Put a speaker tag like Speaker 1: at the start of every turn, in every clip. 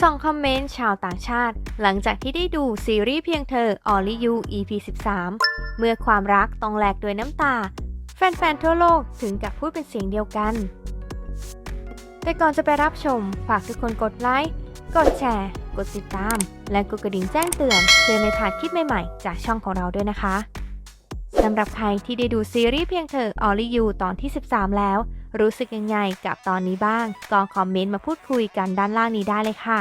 Speaker 1: ส่องคอมเมนต์ชาวต่างชาติ หลังจากที่ได้ดูซีรีส์เพียงเธอ Only You EP 13 เมื่อความรักต้องแลกด้วยน้ำตา แฟนๆ ทั่วโลกถึงกับพูดเป็นเสียงเดียวกัน แต่ก่อนจะไปรับชม ฝากทุกคนกดไลค์ กดแชร์ กดติดตาม และกดกระดิ่งแจ้งเตือนเพื่อไม่พลาดคลิปใหม่ๆ จากช่องของเราด้วยนะคะ สำหรับใครที่ได้ดูซีรีส์เพียงเธอ All You ตอนที่ 13 แล้ว รู้สึกยังไงกับตอนนี้บ้าง ก็คอมเมนต์มาพูดคุยกันด้านล่างนี้ได้เลยค่ะ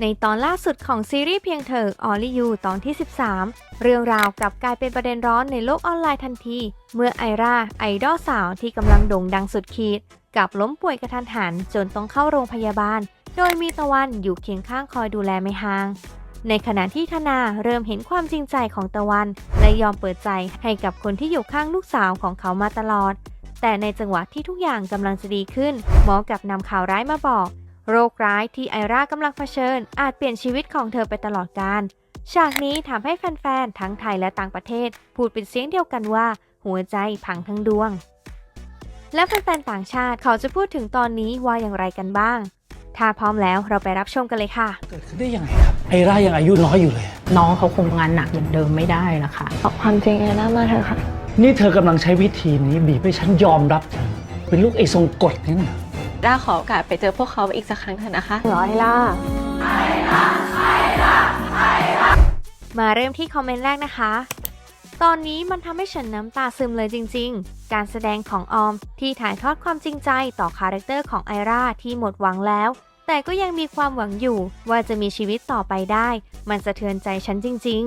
Speaker 1: ในตอนล่าสุดของซีรีส์เพียงเธอ Only You ตอนที่ 13 เรื่องราวกลับกลายเป็นประเด็นร้อนในโลกออนไลน์ทันที เมื่อไอราไอดอลสาวที่กำลังโด่งดังสุดขีดกับล้มป่วยกระทันหันจนต้องเข้าโรงพยาบาล โดยมีตะวันอยู่เคียงข้างคอยดูแลไม่ห่าง ในขณะที่ธนาเริ่มเห็นความจริงใจของตะวัน และยอมเปิดใจให้กับคนที่อยู่ข้างลูกสาวของเขามาตลอด แต่ในจังหวะที่ทุกอย่างกำลังจะดีขึ้น หมอกับนำข่าวร้ายมาบอก โรคร้ายที่ไอรากำลังเผชิญ อาจเปลี่ยนชีวิตของเธอไปตลอดกาลฉากนี้ทำให้แฟนๆ ทั้งไทยและต่างประเทศ พูดเป็นเสียงเดียวกันว่า หัวใจพังทั้งดวง และแฟนๆ ต่างชาติเขาจะพูดถึงตอนนี้ว่าอย่างไรกันบ้าง ถ้าพร้อมแล้วเราไปรับชมกันเลยค่ะ
Speaker 2: เกิดขึ้นได้ยังไงครับ ไอ้ร่ายังอายุน้อยอยู่เลย
Speaker 3: น้องเขาคงงานหนักอย่างเดิมไม่ได้ละค่ะ
Speaker 4: บอกความจริงเอล่ามาเถอะค่ะ
Speaker 2: นี่เธอกำลังใช้วิธีนี้บีบให้ฉันยอมรับเธอเป็นลูกไอ้ทรงกฎนี่นะ
Speaker 4: ด้าขอโอกาสไปเจอพวกเขาอีกสักครั้งเถอะนะคะ
Speaker 5: เหรอไอล่า
Speaker 1: มาเริ่มที่คอมเมนต์แรกนะคะ ตอนนี้มันทำให้ฉันน้ำตาซึมเลยจริง ๆ การแสดงของออมที่ถ่ายทอดความจริงใจต่อคาแรคเตอร์ของไอราที่หมดหวังแล้ว แต่ก็ยังมีความหวังอยู่ว่าจะมีชีวิตต่อไปได้ มันสะเทือนใจฉันจริง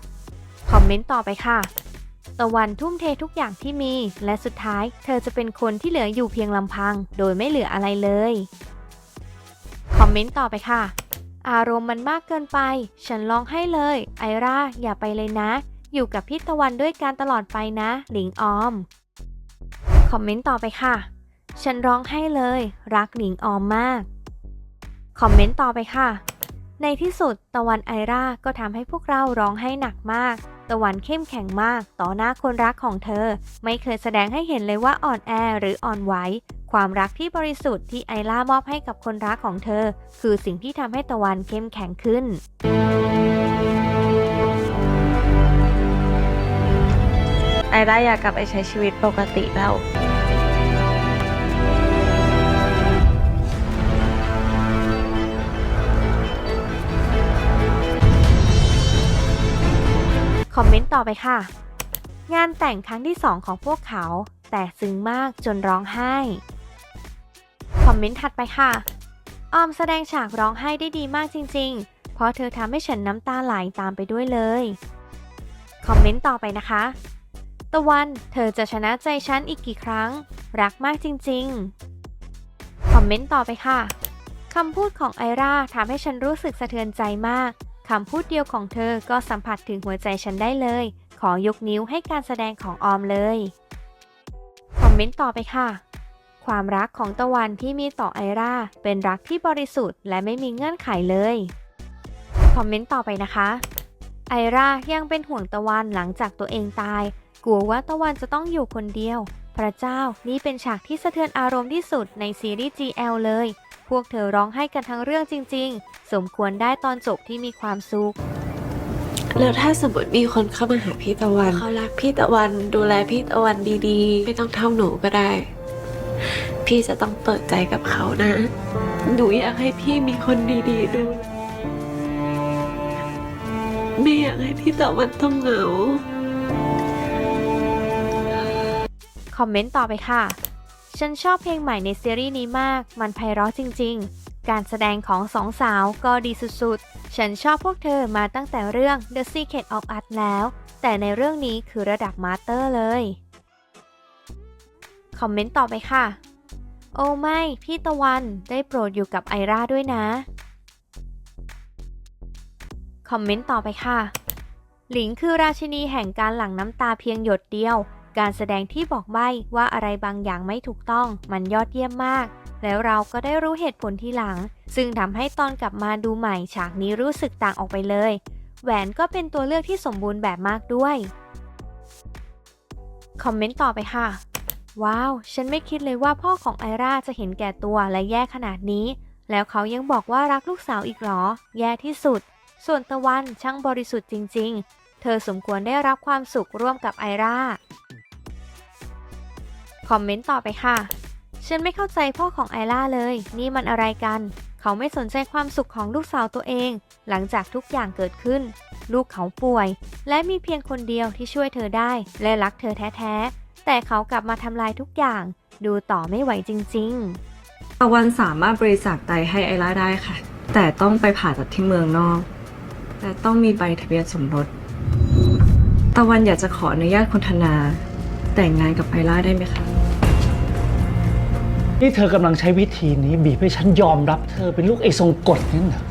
Speaker 1: ๆ คอมเมนต์ต่อไปค่ะ ตะวันทุ่มเททุกอย่างที่มี และสุดท้าย เธอจะเป็นคนที่เหลืออยู่เพียงลำพัง โดยไม่เหลืออะไรเลย คอมเมนต์ต่อไปค่ะ อารมณ์มันมากเกินไป ฉันร้องให้เลย ไอราอย่าไปเลยนะ อยู่กับพี่ตะวันด้วยกันตลอดไปนะ หลิงออม คอมเมนต์ต่อไปค่ะ ฉันร้องให้เลย รักหลิงออมมาก คอมเมนต์ต่อไปค่ะ ในที่สุดตะวันไอราก็ทำให้พวกเราร้องให้หนักมาก ตะวันเข้มแข็งมาก ต่อหน้าคนรักของเธอ ไม่เคยแสดงให้เห็นเลยว่าอ่อนแอหรืออ่อนไหวความรักที่บริสุทธิ์ที่ไอล่ามอบให้กับคนรักของเธอ คือสิ่งที่ทำให้ตะวันเข้มแข็งขึ้น
Speaker 4: ไอล่าอยากกลับไปใช้ชีวิตปกติแล้ว
Speaker 1: คอมเมนต์ต่อไปค่ะ งานแต่งครั้งที่ 2 ของพวกเขา แต่ซึ้งมากจนร้องไห้ คอมเมนต์ถัดไปค่ะ ออมแสดงฉากร้องไห้ได้ดีมากจริง ๆ เพราะเธอทำให้ฉันน้ำตาไหลตามไปด้วยเลย คอมเมนต์ต่อไปนะคะ ตะวันเธอจะชนะใจฉันอีกกี่ครั้ง รักมากจริง ๆ คอมเมนต์ต่อไปค่ะคำพูดของไอราทำให้ฉันรู้สึกสะเทือนใจมาก คำพูดเดียวของเธอก็สัมผัสถึงหัวใจฉันได้เลย ขอยกนิ้วให้การแสดงของออมเลย คอมเมนต์ต่อไปค่ะ ความรักของตะวันที่มีต่อไอราเป็นรักที่บริสุทธิ์และไม่มีเงื่อนไขเลย คอมเมนต์ต่อไปนะคะ ไอรายังเป็นห่วงตะวันหลังจากตัวเองตาย กลัวว่าตะวันจะต้องอยู่คนเดียว พระเจ้านี่เป็นฉากที่สะเทือนอารมณ์ที่สุดในซีรีส์ GL เลย พวกเธอร้องไห้กันทั้งเรื่องจริง ๆ สมควรได้ตอนจบที่มีความสุข
Speaker 5: แล้วถ้าสมมติมีคนเข้ามาหาพี่ตะวัน เขารักพี่ตะวัน ดูแลพี่ตะวันดีๆ ไม่ต้องเท่าหนูก็ได้ พี่จะต้องเปิดใจกับเขานะ หนูอยากให้พี่มีคนดีๆดูไม่อยากให้พี่ตะวันต้องเหงา
Speaker 1: คอมเมนต์ต่อไปค่ะ ฉันชอบเพลงใหม่ในซีรีส์นี้มาก มันไพเราะจริง ๆ การแสดงของสองสาวก็ดีสุดๆ ฉันชอบพวกเธอมาตั้งแต่เรื่อง The Secret of Us แล้ว แต่ในเรื่องนี้คือระดับมาสเตอร์เลย คอมเมนต์ต่อไปค่ะ โอ้ไม่ พี่ตะวันได้โปรดอยู่กับไอราด้วยนะ คอมเมนต์ต่อไปค่ะ หลิงคือราชินีแห่งการหลั่งน้ำตาเพียงหยดเดียว การแสดงที่บอกใบ้ว่าอะไรบางอย่างไม่ถูกต้อง มันยอดเยี่ยมมาก แล้วเราก็ได้รู้เหตุผลที่หลัง ซึ่งทำให้ตอนกลับมาดูใหม่ฉากนี้รู้สึกต่างออกไปเลย แหวนก็เป็นตัวเลือกที่สมบูรณ์แบบมากด้วยคอมเมนต์ต่อไปค่ะว้าว ฉันไม่คิดเลยว่าพ่อของไอราจะเห็นแก่ตัวและแย่ขนาดนี้ แล้วเขายังบอกว่ารักลูกสาวอีกเหรอ แย่ที่สุด ส่วนตะวันช่างบริสุทธิ์จริง ๆ เธอสมควรได้รับความสุขร่วมกับไอรา คอมเมนต์ต่อไปค่ะ ฉันไม่เข้าใจพ่อของไอล่าเลย นี่มันอะไรกัน เขาไม่สนใจความสุขของลูกสาวตัวเอง หลังจากทุกอย่างเกิดขึ้น ลูกเขาป่วย และมีเพียงคนเดียวที่ช่วยเธอได้ และรักเธอแท้ๆ แต่เขากลับมาทำลายทุกอย่าง ดูต่อไม่ไหวจริงๆ
Speaker 6: ตะวันสามารถบริจาคไตให้ไอล่าได้ค่ะ แต่ต้องไปผ่าตัดที่เมืองนอก แต่ต้องมีใบทะเบียนสมรสตะวันอยากจะขออนุญาตคุณธนา แต่งงานกับไอล่าได้ไหมคะ
Speaker 2: นี่เธอกำลังใช้วิธีนี้บีบให้ฉันยอมรับ เธอเป็นลูกไอ้ทรงกฎนั่นเหรอ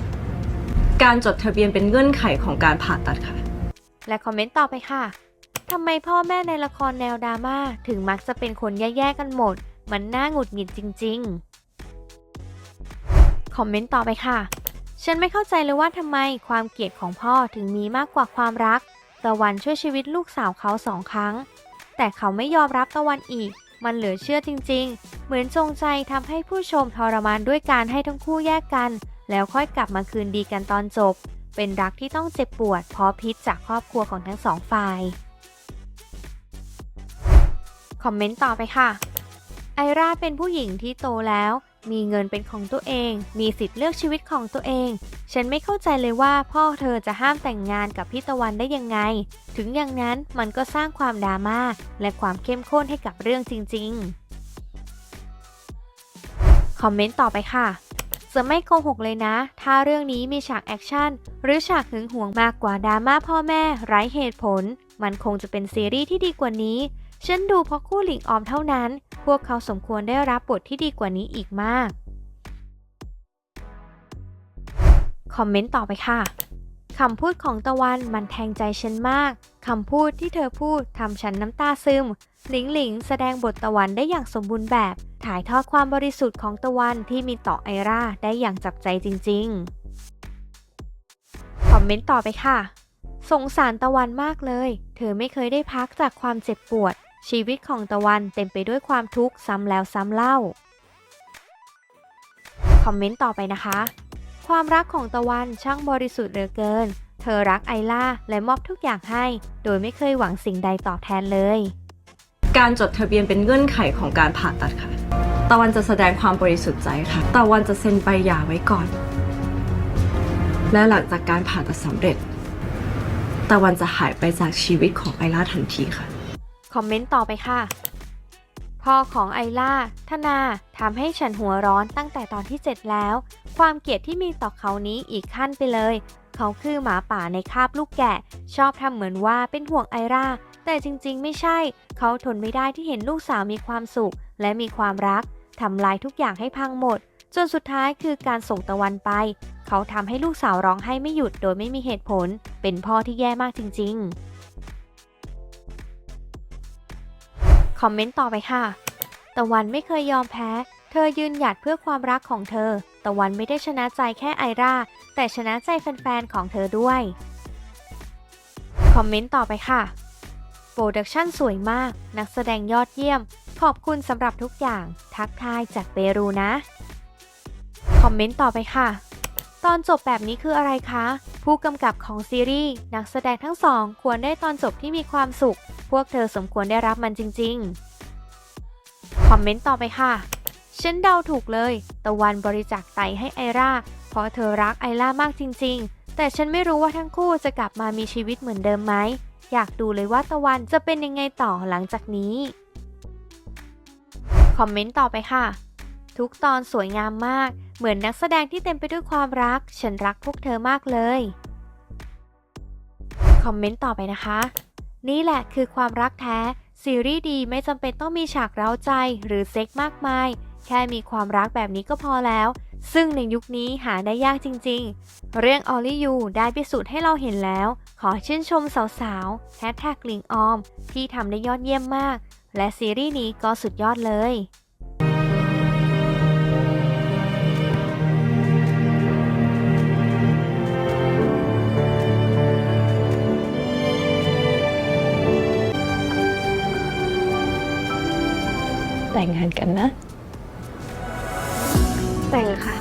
Speaker 6: การจดทะเบียนเป็นเงื่อนไขของการผ่าตัดค่ะ
Speaker 1: และคอมเมนต์ต่อไปค่ะทำไมพ่อแม่ในละครแนวดราม่าถึงมักจะเป็นคนแย่ๆกันหมด มันน่าหงุดหงิดจริง ๆ คอมเมนต์ต่อไปค่ะ ฉันไม่เข้าใจเลยว่าทำไมความเกลียดของพ่อถึงมีมากกว่าความรัก ตะวันช่วยชีวิตลูกสาวเขาสองครั้ง แต่เขาไม่ยอมรับตะวันอีก มันเหลือเชื่อจริง ๆ เหมือนจงใจทำให้ผู้ชมทรมานด้วยการให้ทั้งคู่แยกกัน แล้วค่อยกลับมาคืนดีกันตอนจบ เป็นรักที่ต้องเจ็บปวดเพราะพิษจากครอบครัวของทั้งสองฝ่าย คอมเมนต์ต่อไปค่ะ ไอราเป็นผู้หญิงที่โตแล้ว มีเงินเป็นของตัวเอง มีสิทธิ์เลือกชีวิตของตัวเอง ฉันไม่เข้าใจเลยว่าพ่อเธอจะห้ามแต่งงานกับพี่ตะวันได้ยังไง ถึงอย่างนั้นมันก็สร้างความดราม่าและความเข้มข้นให้กับเรื่องจริงๆ คอมเมนต์ต่อไปค่ะจะไม่โกหกเลยนะ ถ้าเรื่องนี้มีฉากแอคชั่น หรือฉากหึงหวงมากกว่าดราม่าพ่อแม่ไร้เหตุผล มันคงจะเป็นซีรีส์ที่ดีกว่านี้ ฉันดูเพราะคู่หลิงออมเท่านั้น พวกเขาสมควรได้รับบทที่ดีกว่านี้อีกมาก คอมเมนต์ต่อไปค่ะคำพูดของตะวันมันแทงใจฉันมาก คำพูดที่เธอพูดทำฉันน้ำตาซึม หลิงหลิงแสดงบทตะวันได้อย่างสมบูรณ์แบบ ถ่ายทอดความบริสุทธิ์ของตะวันที่มีต่อไอราได้อย่างจับใจจริงๆ คอมเมนต์ต่อไปค่ะ สงสารตะวันมากเลย เธอไม่เคยได้พักจากความเจ็บปวด ชีวิตของตะวันเต็มไปด้วยความทุกข์ซ้ำแล้วซ้ำเล่า คอมเมนต์ต่อไปนะคะ ความรักของตะวันช่างบริสุทธิ์เหลือเกิน เธอรักไอล่าและมอบทุกอย่างให้ โดยไม่เคยหวังสิ่งใดตอบแทนเลย
Speaker 6: การจดทะเบียนเป็นเงื่อนไขของการผ่าตัดค่ะ ตะวันจะแสดงความบริสุทธิ์ใจค่ะ ตะวันจะเซ็นใบหย่าไว้ก่อน และหลังจากการผ่าตัดสำเร็จ ตะวันจะหายไปจากชีวิตของไอล่าทันทีค่ะ
Speaker 1: คอมเมนต์ต่อไปค่ะ พ่อของไอล่า ธนาทำให้ฉันหัวร้อนตั้งแต่ตอนที่ 7 แล้ว ความเกลียดที่มีต่อเขานี้อีกขั้นไปเลย เขาคือหมาป่าในคาบลูกแกะ ชอบทำเหมือนว่าเป็นห่วงไอราแต่จริงๆ ไม่ใช่ เขาทนไม่ได้ที่เห็นลูกสาวมีความสุข และมีความรักทำลายทุกอย่างให้พังหมด จนสุดท้ายคือการส่งตะวันไป เขาทำให้ลูกสาวร้องไห้ไม่หยุดโดยไม่มีเหตุผล เป็นพ่อที่แย่มากจริง ๆ คอมเมนต์ต่อไปค่ะ ตะวันไม่เคยยอมแพ้ เธอยืนหยัดเพื่อความรักของเธอ ตะวันไม่ได้ชนะใจแค่ไอรา แต่ชนะใจแฟนๆของเธอด้วย คอมเมนต์ต่อไปค่ะ โปรดักชั่นสวยมาก นักแสดงยอดเยี่ยม ขอบคุณสำหรับทุกอย่าง ทักทายจากเปรูนะ คอมเมนต์ต่อไปค่ะ ตอนจบแบบนี้คืออะไรคะ ผู้กำกับของซีรีส์นักแสดงทั้งสอง ควรได้ตอนจบที่มีความสุข วกเธอสมควรได้รับมันจริง ๆ คอมเมนต์ต่อไปค่ะ ฉันเดาถูกเลย ตะวันบริจาคไตให้ไอราเพราะเธอรักไอล่ามากจริง ๆ แต่ฉันไม่รู้ว่าทั้งคู่จะกลับมามีชีวิตเหมือนเดิมไหม อยากดูเลยว่าตะวันจะเป็นยังไงต่อหลังจากนี้ คอมเมนต์ต่อไปค่ะ ทุกตอนสวยงามมาก เหมือนนักแสดงที่เต็มไปด้วยความรัก ฉันรักพวกเธอมากเลย คอมเมนต์ต่อไปนะคะ นี่แหละคือความรักแท้ ซีรีส์ดีไม่จำเป็นต้องมีฉากเร้าใจหรือเซ็กมากมาย แค่มีความรักแบบนี้ก็พอแล้ว ซึ่งในยุคนี้หาได้ยากจริงๆ เรื่องออลี่ยูได้พิสูจน์ให้เราเห็นแล้ว ขอชื่นชมสาวๆแฮชแท็กลิงออม ที่ทำได้ยอดเยี่ยมมาก และซีรีส์นี้ก็สุดยอดเลย
Speaker 3: แต่งงานกันนะ
Speaker 5: แต่งค่ะ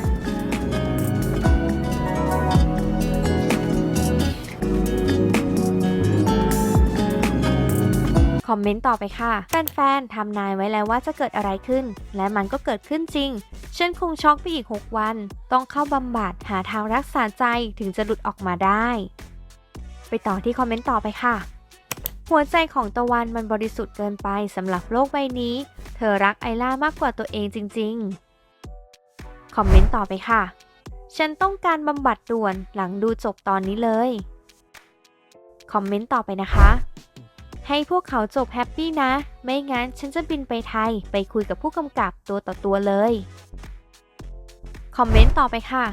Speaker 1: คอมเมนต์ต่อไปค่ะ แฟนๆทำนายไว้แล้วว่าจะเกิดอะไรขึ้น และมันก็เกิดขึ้นจริง ฉันคงช็อกไปอีก 6 วัน ต้องเข้าบำบัดหาทางรักษาใจถึงจะหลุดออกมาได้ ไปต่อที่คอมเมนต์ต่อไปค่ะ หัวใจของตะวันมันบริสุทธิ์เกินไปสำหรับโลกใบนี้ เธอรักไอล่ามากกว่าตัวเองจริงๆ คอมเมนต์ต่อไปค่ะ ฉันต้องการบำบัดด่วนหลังดูจบตอนนี้เลย คอมเมนต์ต่อไปนะคะ ให้พวกเขาจบแฮปปี้นะ ไม่งั้นฉันจะบินไปไทยไปคุยกับผู้กำกับตัวต่อตัวเลย คอมเมนต์ต่อไปค่ะ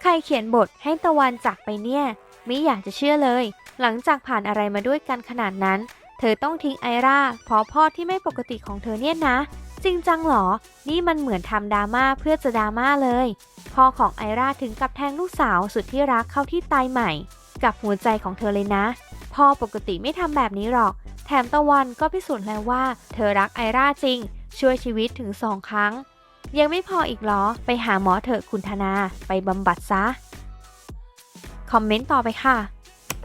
Speaker 1: ใครเขียนบทให้ตะวันจากไปเนี่ย ไม่อยากจะเชื่อเลย หลังจากผ่านอะไรมาด้วยกันขนาดนั้น เธอต้องทิ้งไอราเพราะพ่อที่ไม่ปกติของเธอเนี่ยนะ จริงจังเหรอ นี่มันเหมือนทำดราม่าเพื่อจะดราม่าเลย พ่อของไอราถึงกับแทงลูกสาวสุดที่รักเข้าที่ไตใหม่ กับหัวใจของเธอเลยนะ พ่อปกติไม่ทำแบบนี้หรอก แถมตะวันก็พิสูจน์แล้วว่า เธอรักไอราจริง ช่วยชีวิตถึงสองครั้ง ยังไม่พออีกเหรอ ไปหาหมอเถอะคุณธนา ไปบำบัดซะ คอมเมนต์ต่อไปค่ะ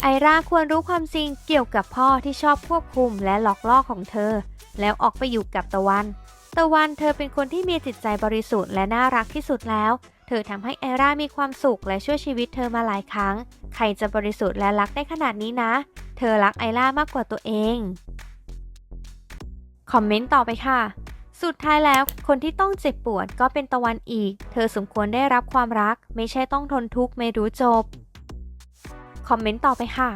Speaker 1: ไอราควรรู้ความจริงเกี่ยวกับพ่อที่ชอบควบคุมและหลอกล่อของเธอ แล้วออกไปอยู่กับตะวัน ตะวันเธอเป็นคนที่มีจิตใจบริสุทธิ์และน่ารักที่สุดแล้ว เธอทำให้ไอรามีความสุขและช่วยชีวิตเธอมาหลายครั้ง ใครจะบริสุทธิ์และรักได้ขนาดนี้นะ เธอรักไอล่ามากกว่าตัวเอง คอมเมนต์ต่อไปค่ะ สุดท้ายแล้วคนที่ต้องเจ็บปวดก็เป็นตะวันอีก เธอสมควรได้รับความรัก ไม่ใช่ต้องทนทุกข์ไม่รู้จบ คอมเมนต์ต่อไปค่ะ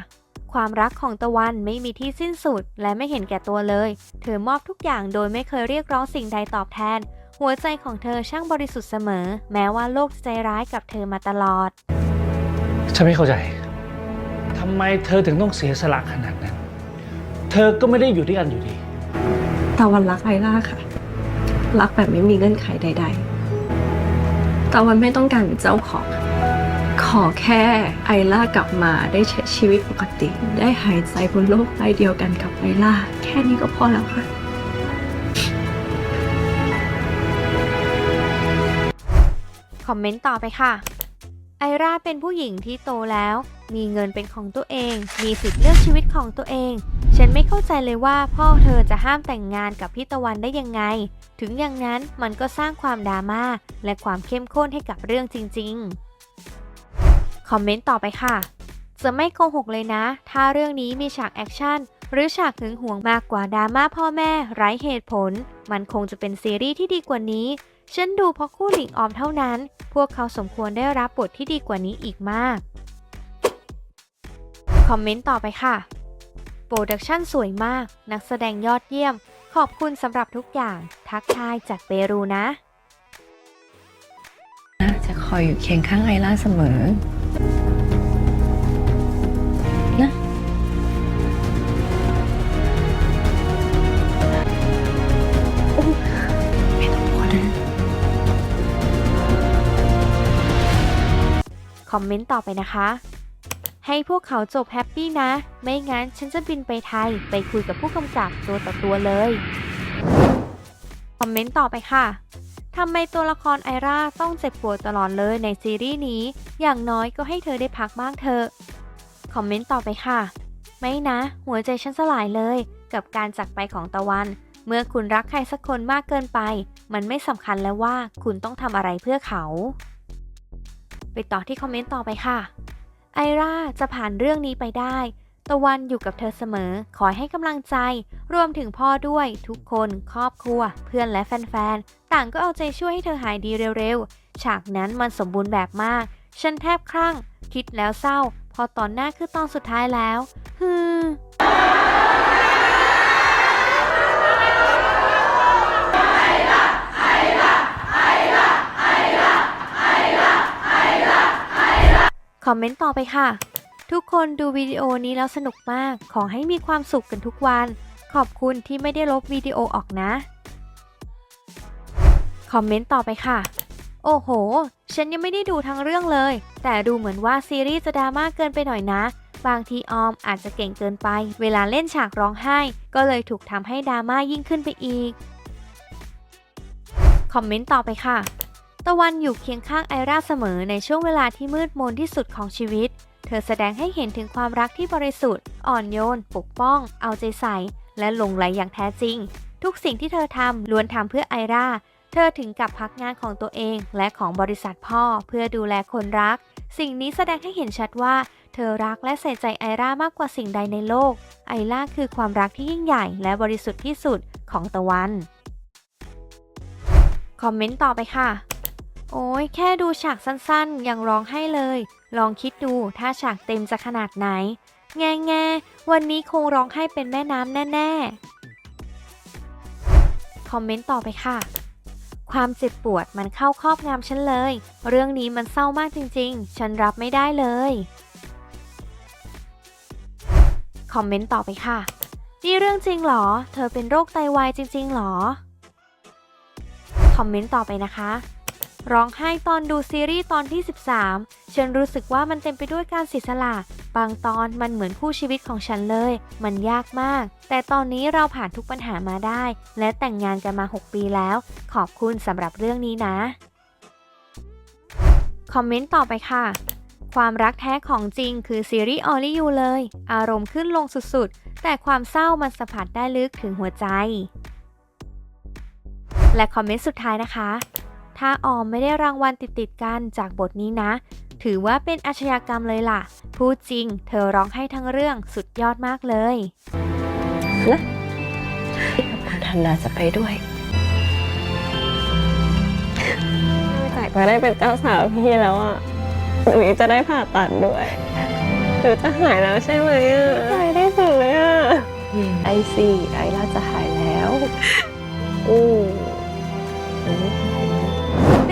Speaker 1: ความรักของตะวันไม่มีที่สิ้นสุดและไม่เห็นแก่ตัวเลย เธอมอบทุกอย่างโดยไม่เคยเรียกร้องสิ่งใดตอบแทน หัวใจของเธอช่างบริสุทธิ์เสมอ แม้ว่าโลกจะใจร้ายกับเธอมาตลอด
Speaker 2: ฉันไม่เข้าใจ ทำไมเธอถึงต้องเสียสละขนาดนั้น เธอก็ไม่ได้อยู่ด้วยกันอยู่ดี
Speaker 6: ตะวันรักไอล่าค่ะ รักแบบไม่มีเงื่อนไขใด ๆ ตะวันไม่ต้องการเป็นเจ้าของ ขอแค่ไอล่ากลับมาได้ใช้ชีวิตปกติ ได้หายใจบนโลกใบเดียวกันกับไอล่า แค่นี้ก็พอแล้วค่ะ
Speaker 1: คอมเมนต์ต่อไปค่ะ ไอราเป็นผู้หญิงที่โตแล้ว มีเงินเป็นของตัวเอง มีสิทธิ์เลือกชีวิตของตัวเอง ฉันไม่เข้าใจเลยว่าพ่อเธอจะห้ามแต่งงานกับพี่ตะวันได้ยังไง ถึงอย่างนั้นมันก็สร้างความดราม่าและความเข้มข้นให้กับเรื่องจริง ๆ คอมเมนต์ต่อไปค่ะ จะไม่โกหกเลยนะ ถ้าเรื่องนี้มีฉากแอคชั่น หรือฉากหึงหวงมากกว่าดราม่าพ่อแม่ ไร้เหตุผล มันคงจะเป็นซีรีส์ที่ดีกว่านี้ ฉันดูเพราะคู่หลิงออมเท่านั้น พวกเขาสมควรได้รับบทที่ดีกว่านี้อีกมาก คอมเมนต์ต่อไปค่ะ โปรดักชั่นสวยมาก นักแสดงยอดเยี่ยม ขอบคุณสำหรับทุกอย่าง ทักทายจากเปรูนะ
Speaker 3: จะคอยอยู่เคียงข้างไอล่าเสมอ
Speaker 1: คอมเมนต์ต่อไปนะคะ ให้พวกเขาจบแฮปปี้นะ ไม่งั้นฉันจะบินไปไทย ไปคุยกับผู้กำกับตัวต่อตัวเลย คอมเมนต์ต่อไปค่ะทำไมตัวละครไอราต้องเจ็บปวดตลอดเลยในซีรีส์นี้ อย่างน้อยก็ให้เธอได้พักบ้างเถอะ คอมเมนต์ต่อไปค่ะ ไม่นะ หัวใจฉันสลายเลย กับการจากไปของตะวัน เมื่อคุณรักใครสักคนมากเกินไป มันไม่สำคัญแล้วว่าคุณต้องทำอะไรเพื่อเขา ไปต่อที่คอมเมนต์ต่อไปค่ะ ไอราจะผ่านเรื่องนี้ไปได้ ตะวันอยู่กับเธอเสมอ ขอให้กำลังใจ รวมถึงพ่อด้วย ทุกคน ครอบครัว เพื่อนและแฟนๆ ต่างก็เอาใจช่วยให้เธอหายดีเร็วๆ ฉากนั้นมันสมบูรณ์แบบมาก ฉันแทบคลั่ง คิดแล้วเศร้า พอตอนหน้าคือตอนสุดท้ายแล้ว ฮือ คอมเมนต์ต่อไปค่ะ ทุกคนดูวิดีโอนี้แล้วสนุกมาก ขอให้มีความสุขกันทุกวัน ขอบคุณที่ไม่ได้ลบวิดีโอออกนะ คอมเมนต์ต่อไปค่ะ โอ้โห ฉันยังไม่ได้ดูทั้งเรื่องเลย แต่ดูเหมือนว่าซีรีส์จะดราม่าเกินไปหน่อยนะ บางทีออมอาจจะเก่งเกินไป เวลาเล่นฉากร้องไห้ ก็เลยถูกทำให้ดราม่ายิ่งขึ้นไปอีก คอมเมนต์ต่อไปค่ะ ตะวันอยู่เคียงข้างไอราเสมอในช่วงเวลาที่มืดมนที่สุดของชีวิต เธอแสดงให้เห็นถึงความรักที่บริสุทธิ์ อ่อนโยน ปกป้อง เอาใจใส่ และหลงไหลอย่างแท้จริง ทุกสิ่งที่เธอทำล้วนทำเพื่อไอราเธอถึงกับพักงานของตัวเองและของบริษัทพ่อเพื่อดูแลคนรัก สิ่งนี้แสดงให้เห็นชัดว่า เธอรักและใส่ใจไอรามากกว่าสิ่งใดในโลก ไอราคือความรักที่ยิ่งใหญ่และบริสุทธิ์ที่สุดของตะวัน คอมเมนต์ต่อไปค่ะ โอ้ยแค่ดูฉากสั้นๆ ยังร้องไห้เลย ลองคิดดูถ้าฉากเต็มจะขนาดไหน แง่แง่ๆวันนี้คงร้องไห้เป็นแม่น้ำแน่ๆ คอมเมนต์ต่อไปค่ะ ความเจ็บปวดมันเข้าครอบงำฉันเลย เรื่องนี้มันเศร้ามากจริงๆ ฉันรับไม่ได้เลย คอมเมนต์ต่อไปค่ะ นี่เรื่องจริงเหรอ เธอเป็นโรคไตวายจริงๆเหรอ คอมเมนต์ต่อไปนะคะ ร้องไห้ตอนดูซีรีส์ตอนที่ 13 ฉันรู้สึกว่ามันเต็มไปด้วยการเสียสละ บางตอนมันเหมือนคู่ชีวิตของฉันเลย มันยากมาก แต่ตอนนี้เราผ่านทุกปัญหามาได้ และแต่งงานกันมา 6 ปีแล้ว ขอบคุณสำหรับเรื่องนี้นะ คอมเมนต์ต่อไปค่ะความรักแท้ของจริงคือซีรีส์ Only You เลย อารมณ์ขึ้นลงสุดๆ แต่ความเศร้ามันสัมผัสได้ลึกถึงหัวใจ และคอมเมนต์สุดท้ายนะคะ ถ้าออมไม่ได้รางวัลติดๆกันจากบทนี้นะ ถือว่าเป็นอาชญากรรมเลยล่ะ พูดจริง เธอร้องให้ทั้งเรื่องสุดยอดมากเลย
Speaker 3: คุณธันดาจะไปด้วย
Speaker 5: แต่ก็ได้เป็นเจ้าสาวพี่แล้วอะหนูยังจะได้ผ่าตัดด้วยหนูจะหายแล้วใช่ไหมอะหายได้สุดเลยอะ
Speaker 3: ไอซีไอล่าจะหายแล้ว
Speaker 5: อืม
Speaker 1: เป็น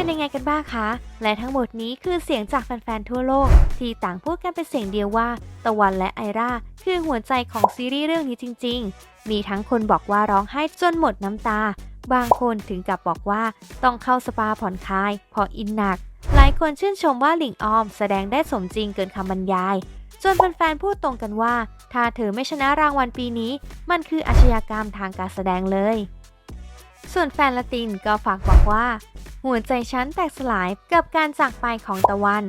Speaker 1: ยังไงกันบ้างคะ และทั้งหมดนี้คือเสียงจากแฟนๆทั่วโลก ที่ต่างพูดกันเป็นเสียงเดียวว่า ตะวันและไอราคือหัวใจของซีรีส์เรื่องนี้จริง ๆ มีทั้งคนบอกว่าร้องไห้จนหมดน้ำตา บางคนถึงกับบอกว่าต้องเข้าสปาผ่อนคลายเพออินหนัก หลายคนชื่นชมว่าหลิงออม แสดงได้สมจริงเกินคำบรรยายจนแฟนๆพูดตรงกันว่า ถ้าเธอไม่ชนะรางวัลปีนี้ มันคืออาชญากรรมทางการแสดงเลย ส่วนแฟนละตินก็ฝากบอกว่า หัวใจฉันแตกสลายกับการจากไปของตะวัน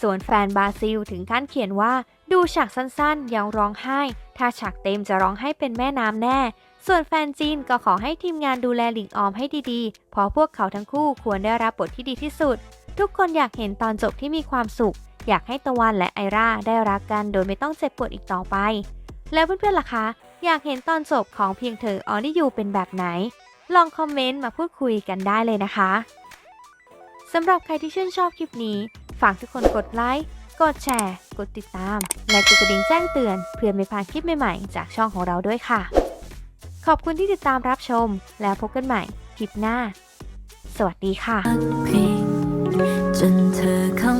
Speaker 1: ส่วนแฟนบราซิลถึงขั้นเขียนว่าดูฉากสั้นๆ ยังร้องไห้ ถ้าฉากเต็มจะร้องไห้เป็นแม่น้ำแน่ ส่วนแฟนจีนก็ขอให้ทีมงานดูแลหลิงออมให้ดีๆ เพราะพวกเขาทั้งคู่ควรได้รับบทที่ดีที่สุด ทุกคนอยากเห็นตอนจบที่มีความสุข อยากให้ตะวันและไอราได้รักกันโดยไม่ต้องเจ็บปวดอีกต่อไป แล้วเพื่อนๆล่ะคะ อยากเห็นตอนจบของเพียงเธอออนี่ยูเป็นแบบไหน ลองคอมเมนต์มาพูดคุยกันได้เลยนะคะสำหรับใครที่ชื่นชอบคลิปนี้ ฝากทุกคนกดไลค์ กดแชร์ กดติดตาม และกดกระดิ่งแจ้งเตือน เพื่อไม่พลาดคลิปใหม่ๆ จากช่องของเราด้วยค่ะ ขอบคุณที่ติดตามรับชม แล้วพบกันใหม่คลิปหน้า สวัสดีค่ะ
Speaker 7: จนเธอเข้า